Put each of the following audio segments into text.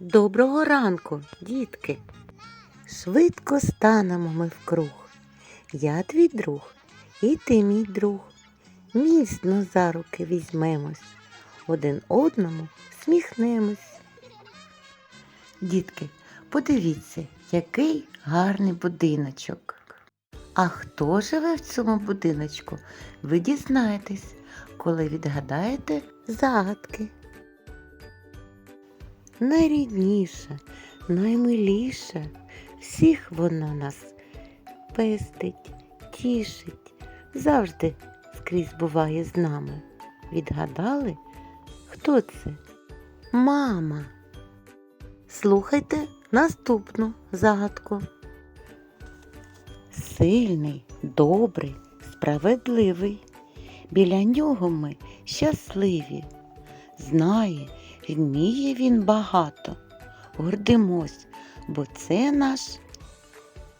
Доброго ранку, дітки. Швидко станемо ми вкруг. Я твій друг, і ти мій друг. Міцно за руки візьмемось, один одному сміхнемось. Дітки, подивіться, який гарний будиночок. А хто живе в цьому будиночку, ви дізнаєтесь, коли відгадаєте загадки. Найрідніша, наймиліша, всіх вона нас пестить, тішить, завжди скрізь буває з нами. Відгадали? Хто це? Мама. Слухайте наступну загадку. Сильний, добрий, справедливий. Біля нього ми щасливі. Знає, вміє він багато. Гордимось, бо це наш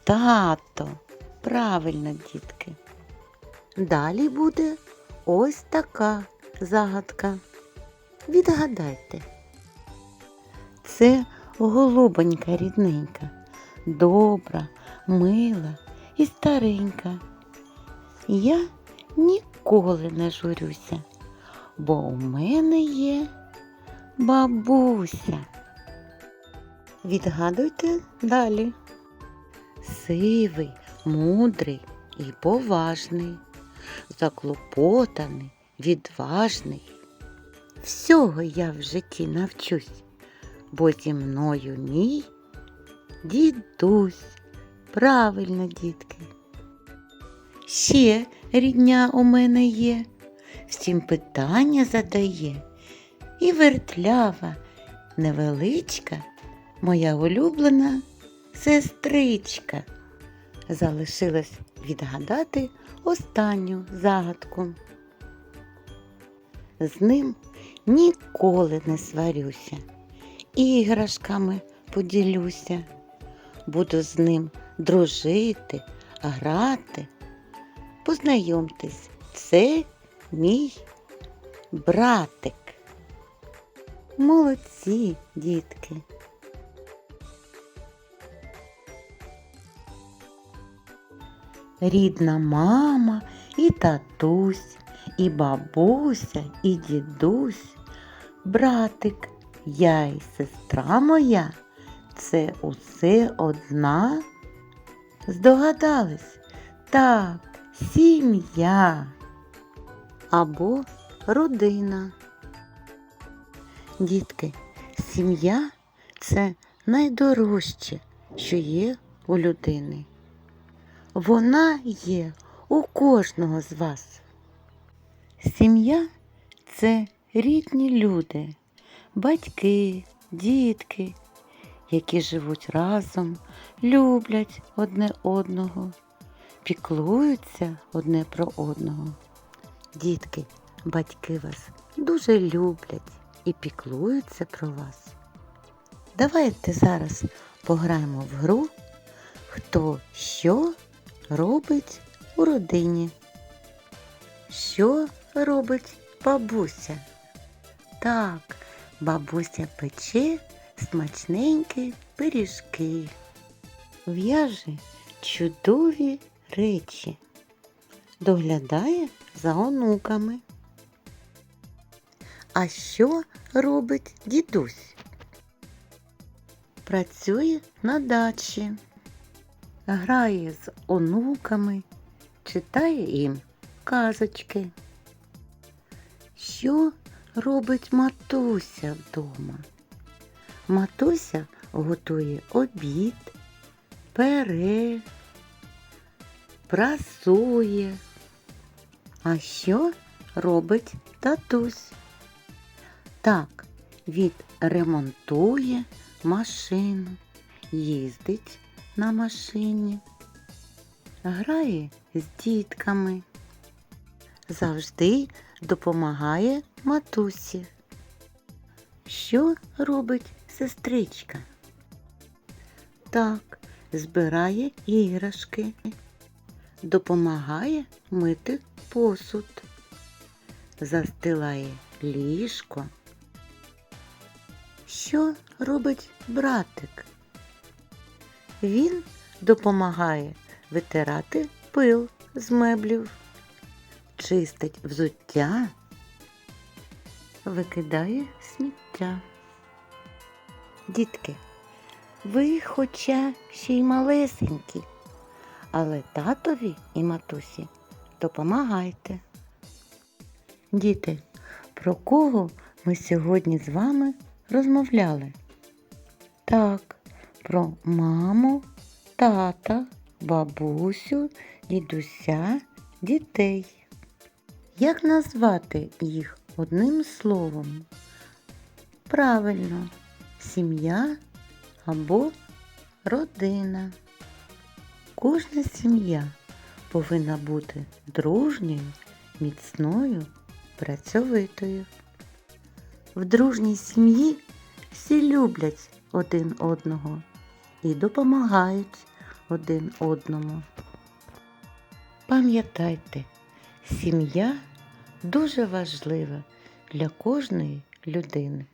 тато. Правильно, дітки. Далі буде ось така загадка. Відгадайте. Це голубонька рідненька, добра, мила і старенька. Я ніколи не журюся, бо у мене є бабуся. Відгадуйте далі. Сивий, мудрий і поважний, заклопотаний, відважний. Всього я в житті навчусь, бо зі мною мій дідусь. Правильно, дітки. Ще рідня у мене є, всім питання задає. І вертлява, невеличка, моя улюблена сестричка. Залишилось відгадати останню загадку. З ним ніколи не сварюся, іграшками поділюся. Буду з ним дружити, грати. Познайомтесь, це мій братик. Молодці, дітки. Рідна мама і татусь, і бабуся, і дідусь, братик, я і сестра моя, це усе одна. Здогадались? Так, сім'я або родина. Дітки, сім'я це найдорожче, що є у людини. Вона є у кожного з вас. Сім'я це рідні люди, батьки, дітки, які живуть разом, люблять одне одного, піклуються одне про одного. Дітки, батьки вас дуже люблять і піклуються про вас. Давайте зараз пограємо в гру, хто що робить у родині. Що робить бабуся? Так, бабуся пече смачненькі пиріжки, в'яже чудові речі, доглядає за онуками. А що робить дідусь? Працює на дачі, грає з онуками, читає їм казочки. Що робить матуся вдома? Матуся готує обід, пере, прасує. А що робить татусь? Так, відремонтує машину, їздить на машині, грає з дітками, завжди допомагає матусі. Що робить сестричка? Так, збирає іграшки, допомагає мити посуд. застилає ліжко. Що робить братик? Він допомагає витирати пил з меблів, чистить взуття, викидає сміття. Дітки, ви хоча ще й малесенькі, але татові і матусі допомагайте. Діти, про кого ми сьогодні з вами розмовляли? Так, про маму, тата, бабусю, дідуся, дітей. Як назвати їх одним словом? Правильно, сім'я або родина. Кожна сім'я повинна бути дружньою, міцною, працьовитою. В дружній сім'ї всі люблять один одного і допомагають один одному. Пам'ятайте, сім'я дуже важлива для кожної людини.